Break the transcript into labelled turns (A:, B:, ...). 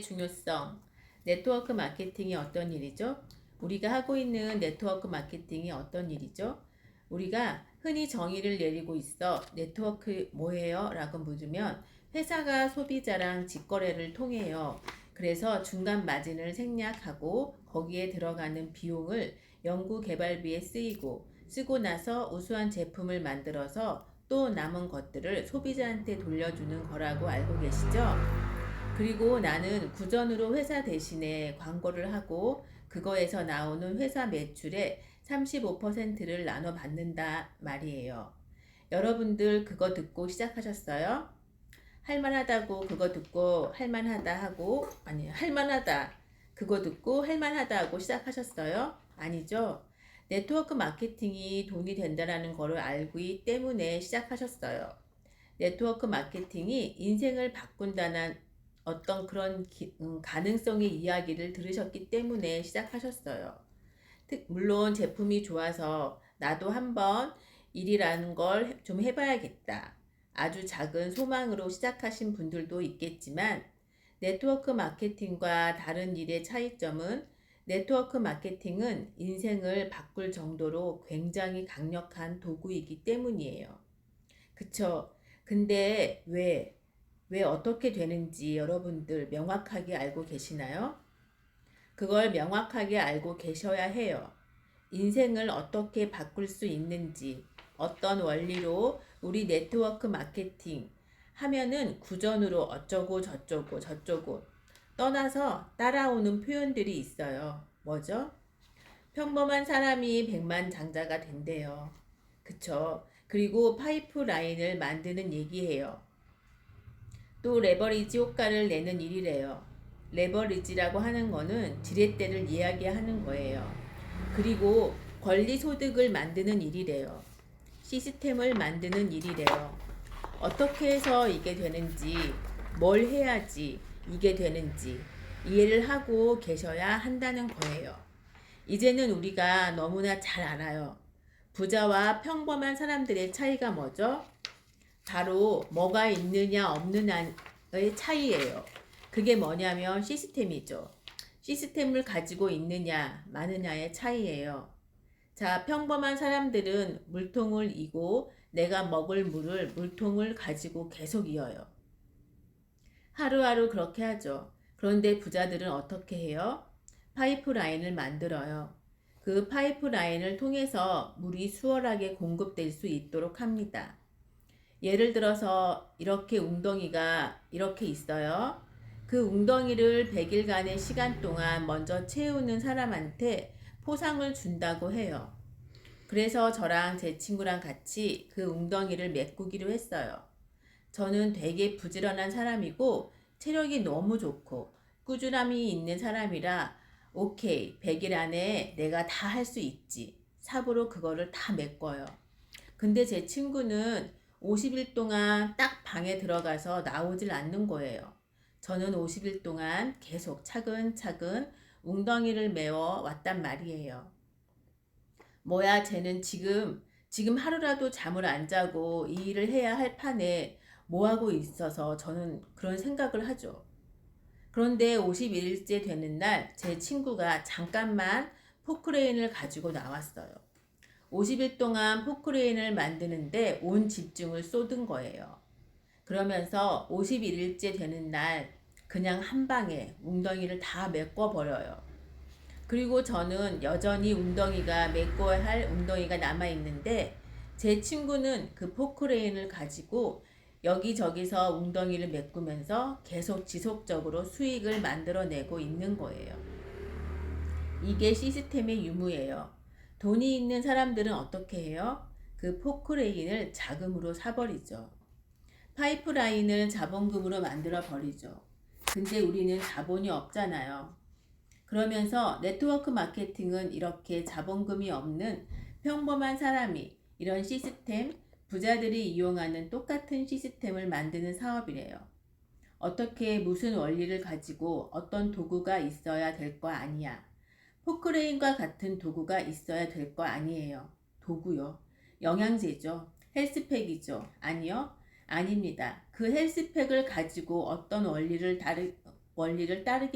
A: 중요성. 네트워크 마케팅이 어떤 일이죠? 우리가 하고 있는 네트워크 마케팅이 어떤 일이죠? 우리가 흔히 정의를 내리고 있어 네트워크 뭐예요? 라고 물으면 회사가 소비자랑 직거래를 통해요. 그래서 중간 마진을 생략하고 거기에 들어가는 비용을 연구 개발비에 쓰이고 쓰고 나서 우수한 제품을 만들어서 또 남은 것들을 소비자한테 돌려주는 거라고 알고 계시죠? 그리고 나는 구전으로 회사 대신에 광고를 하고 그거에서 나오는 회사 매출의 35%를 나눠 받는다 말이에요. 여러분들 그거 듣고 시작하셨어요? 할만하다고 그거 듣고 할만하다 하고 아니 할만하다 그거 듣고 할만하다 하고 시작하셨어요? 아니죠? 네트워크 마케팅이 돈이 된다라는 거를 알기 때문에 시작하셨어요. 네트워크 마케팅이 인생을 바꾼다는 어떤 그런 기- 음, 가능성의 이야기를 들으셨기 때문에 시작하셨어요. 특- 물론 제품이 좋아서 나도 한번 일이라는 걸 좀 해봐야겠다. 아주 작은 소망으로 시작하신 분들도 있겠지만 네트워크 마케팅과 다른 일의 차이점은 네트워크 마케팅은 인생을 바꿀 정도로 굉장히 강력한 도구이기 때문이에요. 그쵸? 근데 왜, 왜 어떻게 되는지 여러분들 명확하게 알고 계시나요? 그걸 명확하게 알고 계셔야 해요. 인생을 어떻게 바꿀 수 있는지, 어떤 원리로 우리 네트워크 마케팅 하면은 구전으로 어쩌고 저쩌고 저쩌고 떠나서 따라오는 표현들이 있어요. 뭐죠? 평범한 사람이 백만 장자가 된대요. 그쵸? 그리고 파이프라인을 만드는 얘기해요. 또 레버리지 효과를 내는 일이래요. 레버리지라고 하는 거는 지렛대를 이야기하는 거예요. 그리고 권리 소득을 만드는 일이래요. 시스템을 만드는 일이래요. 어떻게 해서 이게 되는지, 뭘 해야지 이게 되는지 이해를 하고 계셔야 한다는 거예요. 이제는 우리가 너무나 잘 알아요. 부자와 평범한 사람들의 차이가 뭐죠? 바로 뭐가 있느냐 없느냐의 차이예요. 그게 뭐냐면 시스템이죠. 시스템을 가지고 있느냐 마느냐의 차이예요. 자, 평범한 사람들은 물통을 이고 내가 먹을 물을 물통을 가지고 계속 이어요. 하루하루 그렇게 하죠. 그런데 부자들은 어떻게 해요? 파이프라인을 만들어요. 그 파이프라인을 통해서 물이 수월하게 공급될 수 있도록 합니다. 예를 들어서 이렇게 웅덩이가 이렇게 있어요. 그 웅덩이를 100일간의 시간 동안 먼저 채우는 사람한테 포상을 준다고 해요. 그래서 저랑 제 친구랑 같이 그 웅덩이를 메꾸기로 했어요. 저는 되게 부지런한 사람이고 체력이 너무 좋고 꾸준함이 있는 사람이라 오케이 100일 안에 내가 다 할 수 있지 삽으로 그거를 다 메꿔요. 근데 제 친구는 50일 동안 딱 방에 들어가서 나오질 않는 거예요. 저는 50일 동안 계속 차근차근 웅덩이를 메워 왔단 말이에요. 뭐야, 쟤는 지금, 지금 하루라도 잠을 안 자고 이 일을 해야 할 판에 뭐 하고 있어서 저는 그런 생각을 하죠. 그런데 51일째 되는 날 제 친구가 잠깐만 포크레인을 가지고 나왔어요. 50일 동안 포크레인을 만드는데 온 집중을 쏟은 거예요. 그러면서 51일째 되는 날 그냥 한 방에 웅덩이를 다 메꿔버려요. 그리고 저는 여전히 웅덩이가 메꿔야 할 웅덩이가 남아있는데 제 친구는 그 포크레인을 가지고 여기저기서 웅덩이를 메꾸면서 계속 지속적으로 수익을 만들어내고 있는 거예요. 이게 시스템의 유무예요. 돈이 있는 사람들은 어떻게 해요? 그 포크레인을 자금으로 사버리죠. 파이프라인을 자본금으로 만들어 버리죠. 근데 우리는 자본이 없잖아요. 그러면서 네트워크 마케팅은 이렇게 자본금이 없는 평범한 사람이 이런 시스템, 부자들이 이용하는 똑같은 시스템을 만드는 사업이래요. 어떻게 무슨 원리를 가지고 어떤 도구가 있어야 될 거 아니야. 포크레인과 같은 도구가 있어야 될 거 아니에요. 도구요. 영양제죠. 헬스팩이죠. 아니요. 아닙니다. 그 헬스팩을 가지고 어떤 원리를 다르, 원리를 따르기